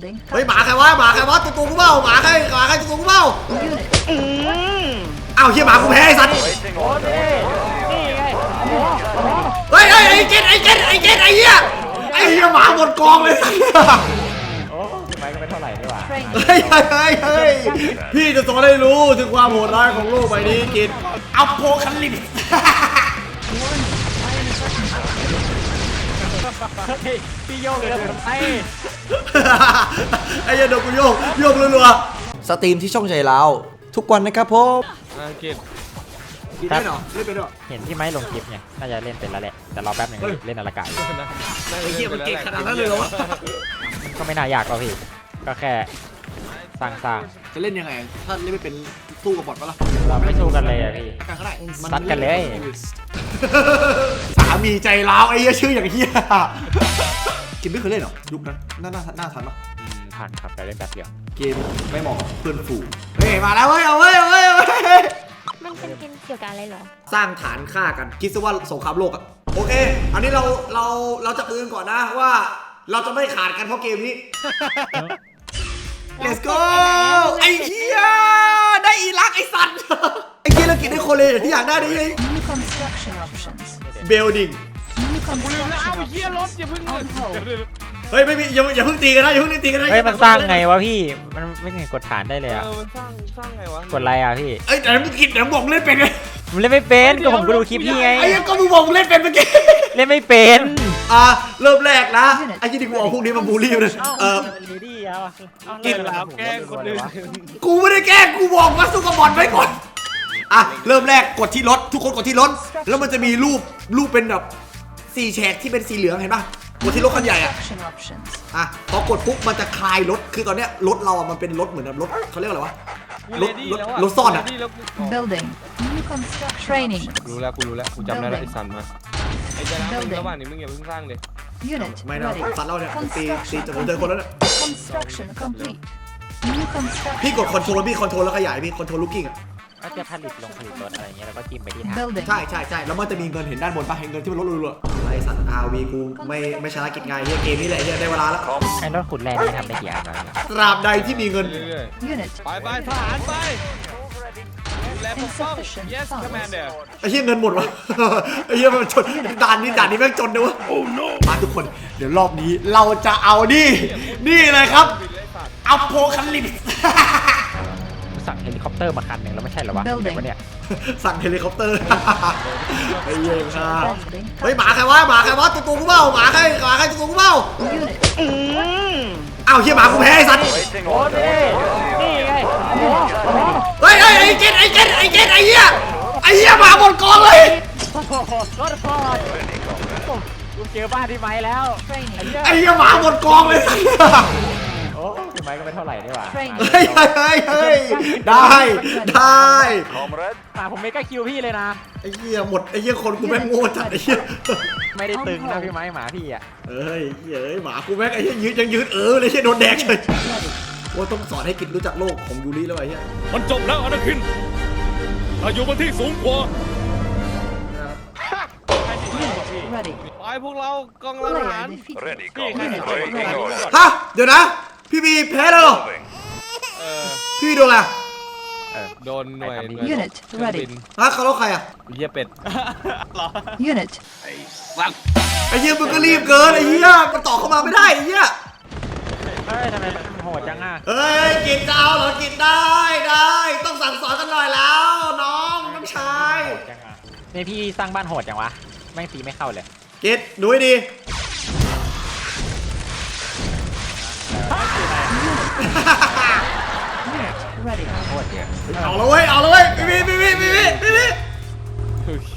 เฮ้ยหมาใครวะหมาใครวะตัวตัวกูเปล่าหมาใครหมาใครตัวตัวกูเปล่า Unit. อ้าวเฮียหมากูแพ้ไอ้สัตว์ Waiting order. นี่ไงเฮ้ยเฮ้ยไอ้เกตไอ้เกตไอ้เกตไอ้เหี้ยไอ้เหี้ยหมาหมดกองเลยสัตว์โอ้พี่ไม้ก็ไม่เท่าไหร่นี่หว่า Training. เฮ้ยเฮ้ยเฮ้ยเฮ้ยพี่จะสอนให้รู้ถึงความโหดร้ายของโลกใบนี้กินอัพโพคันลิป พี่โยกเลยผมไอ้ไอ้เหี้ยโดนกูโยกโยกรัวๆสตรีมที่ช่องใจเราทุกวันนะครับผมอังกฤษกินได้เหรอเล่นเป็นเหรอเห็นพี่ไม้ลงคลิปไงน่าจะเล่นเป็นแล้วแหละแต่รอแป๊บหนึงเฮ้ยเล่นอลากาศไอ้เหี้ยมันเก่งขนาดนั้นเลยเหรอวะก็ไม่น่ายากหรอกพี่ก็แค่สร้างสร้างจะเล่นยังไง ถ้าเล่นไม่เป็น สู้กับบอทปะล่ะเราไม่สู้กันเลยอะพี่ กันก็ได้ซัดกันเลย สามีใจร้าวไอ้เหี้ยชื่ออย่างเหี้ยกินไม่เคยเล่นเหรอยุคนั้นน่าน่าน่าทันปะอืมผ่านครับแต่เล่นแป๊บเดียวเกมไม่เหมาะกับเพื่อนฝูงเฮ้ยมาแล้วเว้ยเอาเว้ยเอาเว้ยเอาเว้ย มันเป็นเกมเกี่ยวกับอะไรเหรอ สร้างฐานฆ่ากัน คิดซะว่าสงครามโลกอะโอเค อันนี้เราเราเราจะปืนก่อนนะว่า เราจะไม่ขาดกันเพราะเกมนี้ Let's go ไอ้เหี้ย เรากินได้โคเรนที่อยากได้ได้ยัง New construction options. เบลดิง New เอา construction เฮียรถอย่าเพิ่ง on hold. เฮ้ยไม่มีอย่าอย่าเพิ่งตีกันนะอย่าเพิ่งตีกันนะเฮ้ยมันสร้างไงวะพี่มันไม่ไงกดฐานได้เลยเออะอมันสร้างสร้างไงวะกดอะไรอะพี่เอ้ยแต่มึงกินแต่มึงบอกมึงเล่นเป็นไงมันเล่นไม่เป็นก็ผมก็ดูคลิปพี่ไงไอ้เหี้ยก็มึงบอกมึงเล่นเป็นเมื่อกี้ เล่นไม่เป็นอะเริ่มแรกนะไอ้ยี่ดีกูเอาพวกนี้มาบูลลี่เลยเออเลดี้เอาเอากินแล้วแกล้งคนอื่นกูไม่ได้แกล้งกูบอกว่าสู้กับบอลไว้ก่อน อะเริ่มแรกกดที่รถทุกคนกดที่รถแล้วมันจะมีรูปรูปเป็นแบบสี่แฉกที่เป็นสีเหลืองเห็นป่ะกดที่รถคันใหญ่อะ Construction options. อะพอกดปุ๊บมันจะคลายรถคือตอนเนี้ยรถเราอะมันเป็นรถเหมือนแบบรถเขาเรียกอะไรวะ รถรถรถซ่อนอะ Ready แล้วกู Building. New construction. Training. รู้แล้วกูรู้แล้วกูจำได้แล้วไอ้สันมาไอ้เจ้ามึง Building ระหว่างนี้มึงอย่าเพิ่งสร้างเลย Unit ไม่นะ ready. สัตว์เราเนี่ยตีตีจนผมเจอคนแล้วเนี่ย Construction complete. New construction. พี่กดคอนโทรลพี่คอนโทรลแล้วขยายพี่คอนโทรลลูกกิ้งอะ ก็จะผลิตลงผลิตรถอะไรอย่างเงี้ยแล้วก็จิ้มไปที่ฐาน Building. ใช่ใช่ใช่แล้วมันจะมีเงินเห็นด้านบนป่ะเห็นเงินที่มันลดรัวๆไอ้สัตว์อาวีกูไม่ไม่ชนะกิจงานเฮียเกมนี้แหละเฮียได้เวลาแล้วไอ้รถขุดแร่นี่ทำได้กี่อันวะเนี่ยตราบใดที่มีเงินเรื่อย Unit. ๆไปไปทหารไปดูแลปกป้อง Insufficient yes funds. commander ไอ้เหี้ยเงินหมดวะ ไอ้เหี้ยมันชนด่านนี้ด่านนี้แม่งจนนะวะมาทุกคน เดี๋ยวรอบนี้เราจะเอานี่ นี่เลยครับอัพโพคันลิปสั่งเฮลิ คอปเตอร์มาคันหนึ่งแล้วไม่ใช่เหรอวะ Building เดี๋ยววะเนี่ยสั่งเฮลิคอปเตอร์ ไอ้เหี้ยค่ะ Building. เฮ้ยหมาใครวะหมาใครวะตัวตัวกูเปล่าหมาใครหมาใครตัวตัวกูเปล่า Unit. อ้าวเหี้ยหมากูแพ้ไอ้สัตว์ Waiting order. นี่ไงเฮ้ยเฮ้ยไอ้เกตไอ้เกตไอ้เกตไอ้เหี้ยไอ้เหี้ยหมาหมดกองเลย รถพอดกูเจอบ้านที่ไม้แล้ว Training. ไอ้เหี้ยหมาหมดกองเลยสัตว์โอ้พี่ ไม้ก็ไม่เท่าไหร่นี่หว่า Training. เฮ้ยเฮ้ยเฮ้ยเฮ้ยได้ได้ Comrade. มาผมเมกาคิวพี่เลยนะไอ้เหี้ยหมดไอ้เหี้ยคนกูแม่งโง่จัดไอ้เหี้ยไม่ได้ตึงนะพี่ไม้หมาพี่อะเอ้ยเฮ้ยหมากูแม่งไอ้เหี้ยยืดยังยืดเออเลยเหี้ยโดนแดกเลยว่าต้องสอนให้กินรู้จักโลกของยูริแล้วไอ้เหี้ยมันจบแล้วอนาคินถ้าอยู่บนที่สูงกว่า Ready. ไปพวกเรากองทหาร Player defeated. Ready, comrade. Waiting order. ฮะเดี๋ยวนะ พี่บีแพ้แล้วเหรอ Moving. เออพี่บีโดนอะไรโดนหน่วยหน่วย Unit เครื่อง ready บินฮะเขาแล้วใครอะเหี้ยเป็ด Unit. ไอ้เหี้ยมึงก็รีบเกินไอ้เหี้ยมันต่อเข้ามาไม่ได้ไอ้เหี้ยเฮ้ยทำไมมันโหดจังอะเฮ้ยกินจะเอาเหรอกินได้ได้ ต้องสั่งสอนกันหน่อยแล้ว น้องน้องชาย โหดจังอะนี่พี่สร้างบ้านโหดจังวะแม่งตีไม่เข้าเลย กินดูให้ดี Unit ready. โคตรเยอะเอาละเว้ยเอาละเว้ยพี่บีพี่บีพี่บีพี่บีโอเค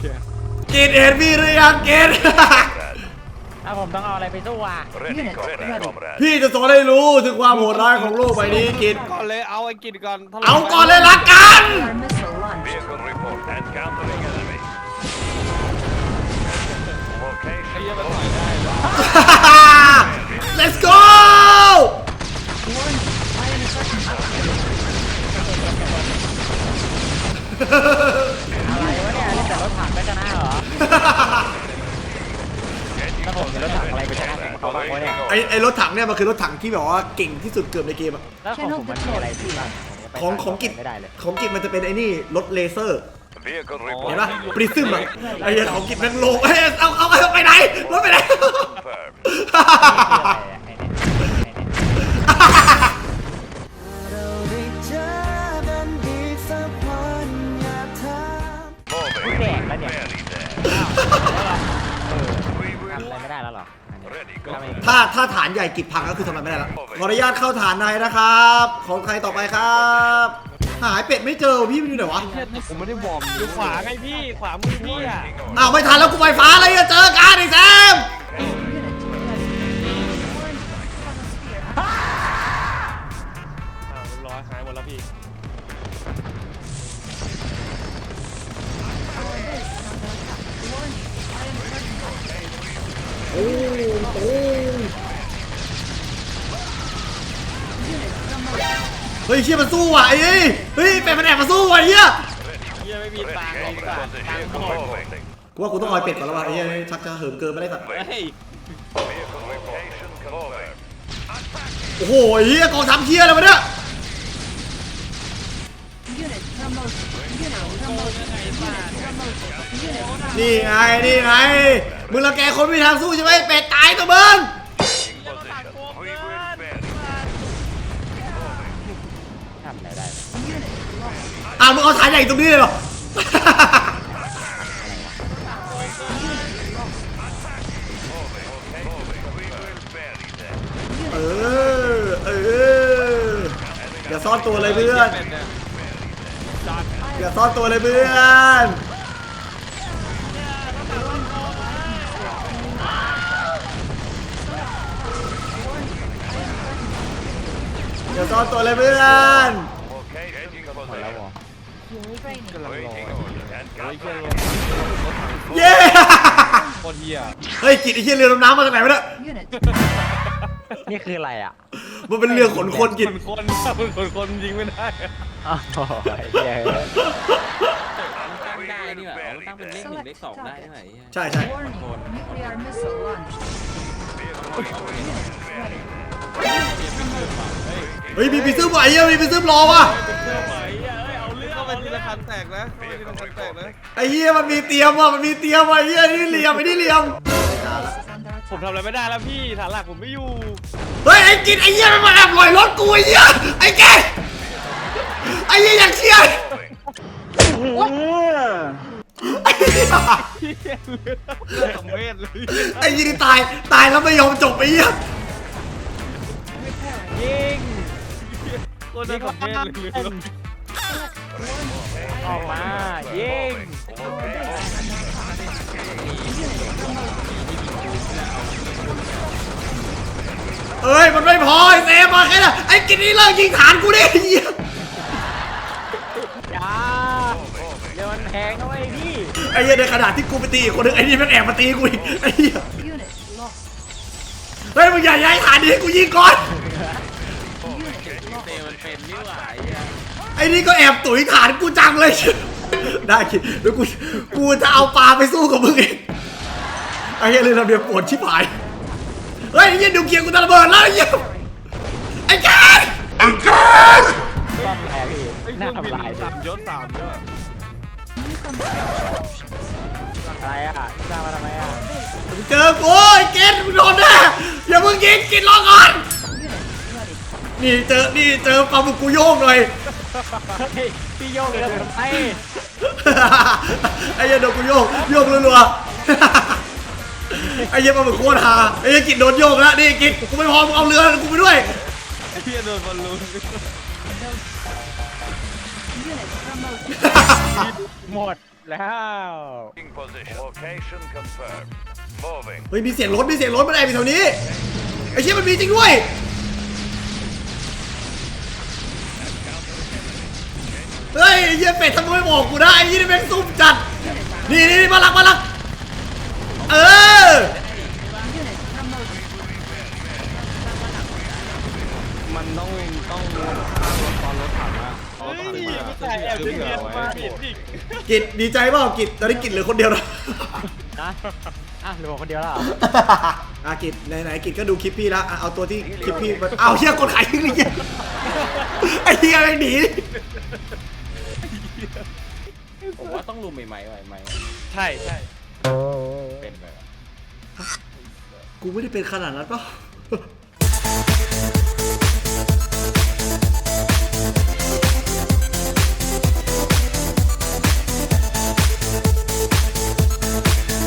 กินเห็นพี่หรือยังกินถ้าผมต้องเอาอะไรไปสู้อะ Ready, Unit comrade. ready. comrade. พี่จะสอนให้รู้ถึงความโหดร้ายของโลกใบนี้กินก่อนเลยเอาไอ้กินก่อนถล่มเอาก่อนเลยละกัน Our missile launched. Vehicle report. Encountering enemy. ไอ้ Location. เหี้ยมันต่อยได้เหรอ Let's go อะไรวะเนี่ยเล่นแต่รถถังก็ชนะเหรอถ้าผมเป็นรถถังอะไรไปชนะแข่งเขาบ้างวะเนี่ยไอ้ไอ้รถถังเนี่ยมันคือรถถังที่แบบว่าเก่งที่สุดเกือบในเกมอะแล้วของผมมันมีอะไรที่บ้างผมของของกิจไม่ได้เลยของกิจมันจะเป็นไอ้นี่รถเลเซอร์ Vehicle เห็น report ปะปริซึมอะไอ้เหี้ยของกิจแม่งโลงเอ้ยเอาเอาเอาไปไหนรถไปไหน ถ้าถ้าฐานใหญ่กิจพังก็คือทำอะไรไม่ได้แล้วขออนุญาตเข้าฐานในนะครับ ของใครต่อไปครับ หายเป็ดไม่เจอพี่มันอยู่ไหนวะผมไม่ได้วอร์มอยู่ขวาไงพี่ขวามือพี่อะอ้าวไม่ทันแล้วกูไฟฟ้าอะไรอะเจอกันไอ้แซมอ้าวเรียบร้อยหายหมดแล้วพี่ เฮ้ยเชี่ยมันสู้ว่ะไอ้เฮ้ยเฮ้ยเป็ดมันแอบมาสู้ว่ะไอ้เหี้ยเฮียไม่มีตังค์ไอ้สัตว์ตังค์หมด Moving. กูว่ากูต้องเอาไอ้เป็ดก่อนแล้วว่ะไอ้เหี้ยชักจะเหิมเกินไม่ได้สัตว์เฮ้ยโอ้โหไอ้เหี้ยกองทัพเหี้ยอะไรวะเนี่ยนี่ไงนี่ไงมึงละแกคนไม่มีทางสู้ใช่ไหมเป็ดตายตัวมึงำอะไรได้ unit lost. อะมึงเอาฐานใหญ่ตรงนี้เลยเหรอ Moving. We will bury them. เออ เออ อย่าซ่อนตัวเลยเพื่อน อย่าซ่อนตัวเลยเพื่อน อย่าซ่อนตัวเลยเพื่อน Location หมดแล้ว confirmed. วะ Waiting order and countering. เย้โคตรเฮียเฮ้ยกินไอ้เหี้ยเรือดำน้ำมาจากไหนวะเนี่ย Unit นี่คืออะไรอะมันเป็นเรือขนคนกินคนคนคนคนยิงไม่ได้อ๋อไอ้เหี้ยตั้งได้นี่หว่าตั้งเป็นเลขหนึ่ง select เลขสองได้ target. นี่หว่าใช่ใช่ Warning. Nuclear missile launched. Ready. เฮ้ยมีปีซึมว่ะไอ้เหี้ยมีปีซึมรอว่ะเอาเรื่องเป็นทีละคันแตกนะเป็นทีละคันแตกนะไอ้เหี้ยมันมีเตรียมว่ะมันมีเตรียมว่ะไอ้เหี้ยนี่เหลี่ยมไอ้นี่เหลี่ยม Is under ผม attack. ทำอะไรไม่ได้แล้วพี่ฐานหลักผมไม่อยู่ เฮ้ยไอ้กินไอ้เหี้ยมันมาแอบลอยรถกูไอ้เหี้ยไอ้แกไอ้เหี้ยอย่างเชี่ยไอ้เหี้ยสำเร็จเลยไอ้ยี่นี่ตายตายแล้วไม่ยอมจบไอ้เหี้ยยิง คนจะสำเร็จเลยออกมายิงเอ้ย มันไม่พอไอ้เซฟมาแค่นั้นไอ้กินนี่เลิกยิงฐานกูดิไอ้เหี้ยอย่าเดี๋ยวมันแพงนะเว้พี่ไอ้เหี้ยในขณะที่กูไปตีอีกคนนึงไอ้นี่แมันแอบมาตีกูอีกไอ้เหี้ย Unit lost. เฮ้ยมึงอย่าย้ายฐานดิให้กูยิงก่อน เตมันเป็นนี่หว่าไอ้เหี้ยไอ้นี่ก็แอบตุ๋ยฐานกูจังเลย ได้คิดเดี๋ยวกูกูจะเอาปลาไปสู้กับมึงเองไอ้เหี้ยเลยระเบียบปวดชิบหายเฮ้ยไอ้เหี้ยดูเกียร์กูจะระเบิดแล้วไอ้เหี้ยไอ้แกไอ้แกซ่อมแพ้พี่น่าทำลายสามยศสามยศอะไรอะสร้างมาทำไมอะ เจอกูไอ้เกตมึงโดนแน่อย่ามึงยิงกินรอก่อน นี่เจอ นี่เจอปลาหมึกกูโยกหน่อยเฮ้ยพี่โยกเลยทำไมไอ้เหี้ยโดนกูโยก โยกรัวๆไอ้เหี้ยปลาหมึกโคตรฮาไอ้เหี้ยกินโดนโยกแล้วนี่กินกูไม่พอมึงเอาเรือกูไปด้วยไอ้เหี้ยโดนบอลลูน Unit promoted. หมดแล้ว Taking position. Location confirmed. Moving. เฮ้ยมีเสียงรถมีเสียงรถมันแอบอยู่แถวนี้ไอ้เชี่ยมันมีจริงด้วย เฮ้ยไอ้เหี้ยเป็ดทำไมไม่บอกกูนะไอ้เหี้ยนี่แม่งซุ่มจัด นี่นี่มาลักมาลัก เออมันต้องต้องตอนรถถังอะเฮ้ยไม่ใช่แอเนียนมาเห็นอีกกิจดีใจเปล่ากิจตอนนี้กิจเหลือคนเดียวนะนะอะเหลือคนเดียวแล้วเรออากิจไหนๆกิจก็ดูคลิปพี่แล้วอะเอาตัวที่คลิปพี่เอาเฮียกดขายทิ้งเลยเหี้ยไอเฮียไม่งหนี ผมว่าต้องลุมใหม่ๆใหม่ใช่ใช่ๆเป็นแบบกูไม่ได้เป็นขนาดนั้นเปล่า